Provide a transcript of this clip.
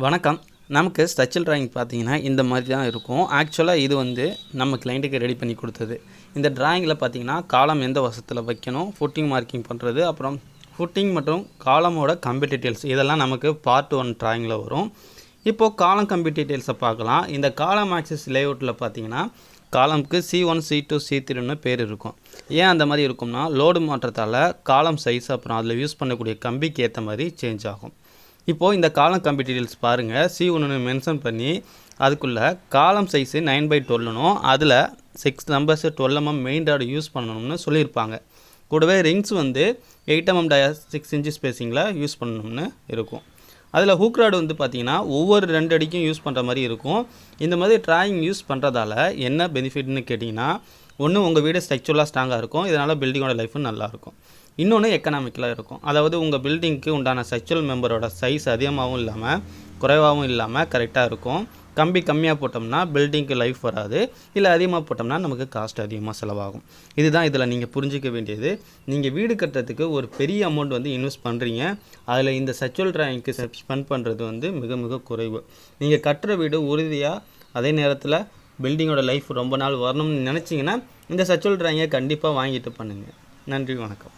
வணக்கம். நமக்கு ஸ்ட்ரச்சல் ட்ராயிங் பார்த்தீங்கன்னா இந்த மாதிரி தான் இருக்கும். ஆக்சுவலாக இது வந்து நம்ம கிளைண்ட்டுக்கு ரெடி பண்ணி கொடுத்தது. இந்த ட்ராயிங்கில் பார்த்தீங்கன்னா காலம் எந்த வசத்தில் வைக்கணும் ஃபுட்டிங் மார்க்கிங் பண்ணுறது அப்புறம் ஃபுட்டிங் மற்றும் காலமோட கம்பி டீட்டெயில்ஸ் இதெல்லாம் நமக்கு பார்ட் ஒன் ட்ராயிங்கில் வரும். இப்போது காலம் கம்பி டீட்டெயில்ஸை பார்க்கலாம். இந்த காலம் ஆக்சஸ் லேஅவுட்டில் பார்த்தீங்கன்னா காலம்க்கு C one C two C த்ரீன்னு பேர் இருக்கும். ஏன் அந்த மாதிரி இருக்கும்னா லோடு மாற்றத்தால் காலம் சைஸ் அப்புறம் அதில் யூஸ் பண்ணக்கூடிய கம்பிக்கு ஏற்ற மாதிரி சேஞ்ச் ஆகும். இப்போது இந்த காலம் கம்பி டீட்டெயில்ஸ் பாருங்கள் சி ஒன்று மென்ஷன் பண்ணி அதுக்குள்ளே காலம் சைஸு நைன் பை டுவெல்னும் அதில் six numbers twelve mm main rod use பண்ணணும்னு சொல்லியிருப்பாங்க. கூடவே ரிங்ஸ் வந்து eight mm dia six inch ஸ்பேசிங்கில் யூஸ் பண்ணணும்னு இருக்கும். அதில் ஹூக் ராடு வந்து பார்த்திங்கன்னா ஒவ்வொரு ரெண்டு அடிக்கும் யூஸ் பண்ணுற மாதிரி இருக்கும். இந்த மாதிரி ட்ராயிங் யூஸ் பண்ணுறதால என்ன பெனிஃபிட்னு கேட்டிங்கன்னா ஒன்று உங்கள் வீடு ஸ்ட்ரக்சுரலாக ஸ்ட்ராங்காக இருக்கும். இதனால் பில்டிங்கோட லைஃபும் நல்லாயிருக்கும் இன்னொன்று எக்கனாமிக்கலாக இருக்கும். அதாவது உங்கள் பில்டிங்க்கு உண்டான ஸ்ட்ரக்சுரல் மெம்பரோட சைஸ் அதிகமாகவும் இல்லாமல் குறைவாகவும் இல்லாமல் கரெக்டாக இருக்கும். கம்பி கம்மியாக போட்டோம்னா பில்டிங்க்கு லைஃப் வராது. இல்லை அதிகமாக போட்டோம்னா நமக்கு காஸ்ட் அதிகமாக செலவாகும். இதுதான் இதில் நீங்கள் புரிஞ்சிக்க வேண்டியது. நீங்கள் வீடு கட்டுறதுக்கு ஒரு பெரிய அமௌண்ட் வந்து இன்வெஸ்ட் பண்ணுறீங்க அதில் இந்த செச்சுவல் ட்ராயிங்க்கு ஸ்பெண்ட் பண்ணுறது வந்து மிக மிக குறைவு. நீங்கள் கட்டுற வீடு உறுதியாக அதே நேரத்தில் பில்டிங்கோட லைஃப் ரொம்ப நாள் வரணும்னு நினச்சிங்கன்னா இந்த செச்சுவல் ட்ராயிங்கை கண்டிப்பாக வாங்கிட்டு பண்ணுங்கள் நன்றி வணக்கம்.